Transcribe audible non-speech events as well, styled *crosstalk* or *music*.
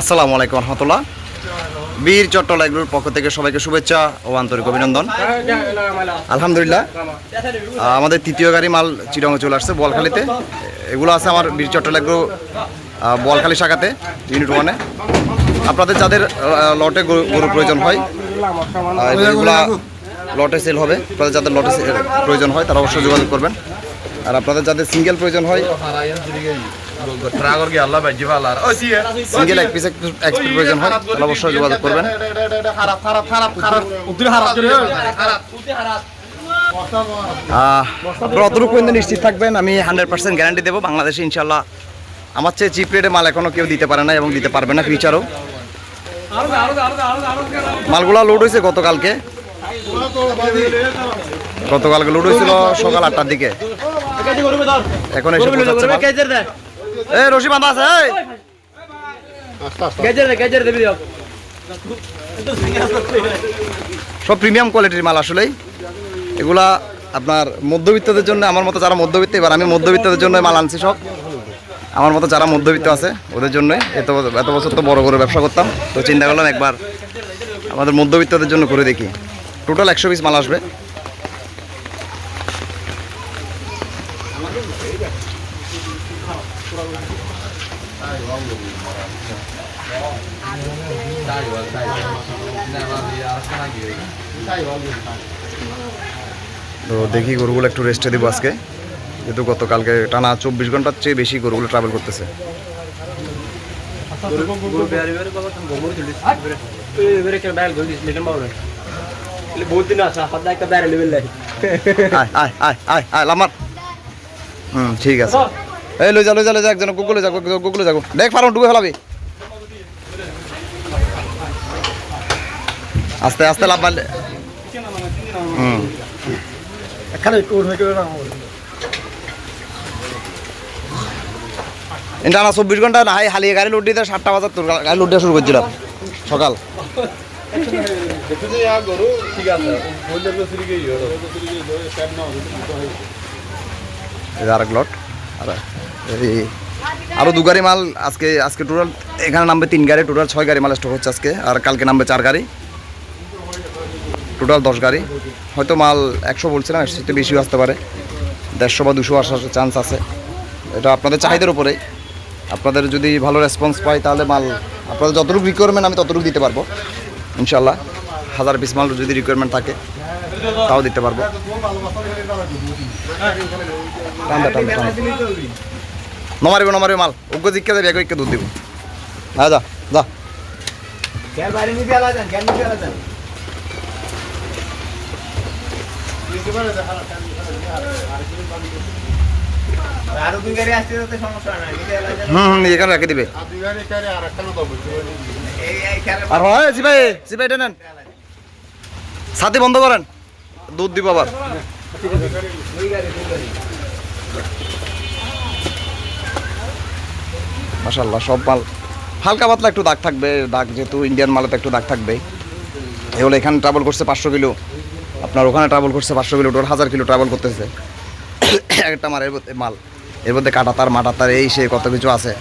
আসসালামু আলাইকুম রহমতুল্লাহ। বীর চট্টলা এগুলোর পক্ষ থেকে সবাইকে শুভেচ্ছা ও আন্তরিক অভিনন্দন। আলহামদুলিল্লাহ। আমাদের তৃতীয় গাড়ি মাল চিরঙ্গে চলে আসছে বলখালিতে এগুলো আছে আমার বীর চট্টলা এগুলো বলখালি শাখাতে, ইউনিট ওয়ানে। আপনাদের যাদের লটে গরু প্রয়োজন হয় এগুলা লটে সেল হবে। আপনাদের যাদের লটে প্রয়োজন হয়, তারা অবশ্যই যোগাযোগ করবেন। আর আপনাদের যাদের সিঙ্গেল প্রয়োজন হয়. সিঙ্গেল এক পিস এক পিস প্রয়োজন হয় তাহলে অবশ্যই যোগাযোগ করবেন। অতটুকু নিশ্চিত থাকবেন আমি হান্ড্রেড পার্সেন্ট গ্যারান্টি দেবো বাংলাদেশে ইনশাল্লাহ আমার চেয়ে চিপ রেটে মাল এখনও কেউ দিতে পারে না এবং দিতে পারবে না ফিউচারও মালগুলা লোড হয়েছে গতকালকে। গতকালকে লোড হয়েছিল সকাল আটটার দিকে। এখন এসে এ রশি বাঁধা আছে সব প্রিমিয়াম কোয়ালিটির মাল আসলেই। এগুলা আপনার মধ্যবিত্তদের জন্য আমার মতো যারা মধ্যবিত্ত এবার আমি মধ্যবিত্তদের জন্য মাল আনছি সব। আমার মতো যারা মধ্যবিত্ত আছে ওদের জন্য এত এত বছর তো বড় বড় ব্যবসা করতাম তো চিন্তা করলাম একবার আমাদের মধ্যবিত্তদের জন্য করে দেখি। টোটাল একশো পিস মাল আসবে তো দেখি গরুগুলো একটু রেস্টে দেবো আজকে যেহেতু গতকালকে টানা চব্বিশ ঘণ্টার চেয়ে বেশি গরুগুলো ট্রাভেল করতেছে বহুত দিন আছে সদায় একটা বেড়ে লেভেল লাগে আয় আয় আয় আয় আয় লামার হুম ঠিক আছে। এই লই যা লই যা লই যা একজন গুগলে যা গুগলে যাব দেখ ফার্ম ডুবে ফেলাবি আস্তে আস্তে লাভ মারলে হুম। এখানে টোর হয়ে গেল না এটা না চব্বিশ ঘণ্টা না হালিয়ে গাড়ি লোড দিতে সাতটা বাজার তোর গাড়ি লোড দেওয়া শুরু করছিলাম সকাল। আর আরও দু গাড়ি মাল আজকে আজকে টোটাল এখানে নামবে তিন গাড়ি টোটাল ছয় গাড়ি মাল স্টক হচ্ছে আজকে, আর কালকে নামবে চার গাড়ি। টোটাল দশ গাড়ি। হয়তো মাল একশো বলছিলাম একশো থেকে বেশিও আসতে পারে। দেড়শো বা দুশো আসার চান্স আছে। এটা আপনাদের চাহিদার উপরেই। আপনাদের যদি ভালো রেসপন্স পাই, তাহলে মাল, আপনাদের যতটুকু রিকোয়ারমেন্ট আমি ততটুকু দিতে পারব। ইনশাল্লাহ হাজার পিস মাল যদি রিকোয়ারমেন্ট থাকে তাও দিতে পারব। টান্দা টান্দা টান্দা নমারিব নমারিব মাল। উগ্র জিজ্ঞা দেবে এক দুধ দিব। হ্যাঁ যা যা। আরও হুম এখানে রেখে দিবে। হয় সিপাই সিপাই নেন সাথে বন্ধ করেন। দুধ দিব আবার। মাসাল্লাহ সব মাল। হালকা পাতলা একটু দাগ থাকবে, দাগ যেহেতু ইন্ডিয়ান মালে তো একটু দাগ থাকবে। এগুলো এখানে ট্রাভেল করছে পাঁচশো কিলো। আপনার ওখানে ট্রাভেল করছে পাঁচশো কিলো টোটাল হাজার কিলো ট্রাভেল করতেছে। *coughs* একটা মাল এর মধ্যে মাল। এর মধ্যে কাটা তার মাটা তার এই সে কত কিছু আছে।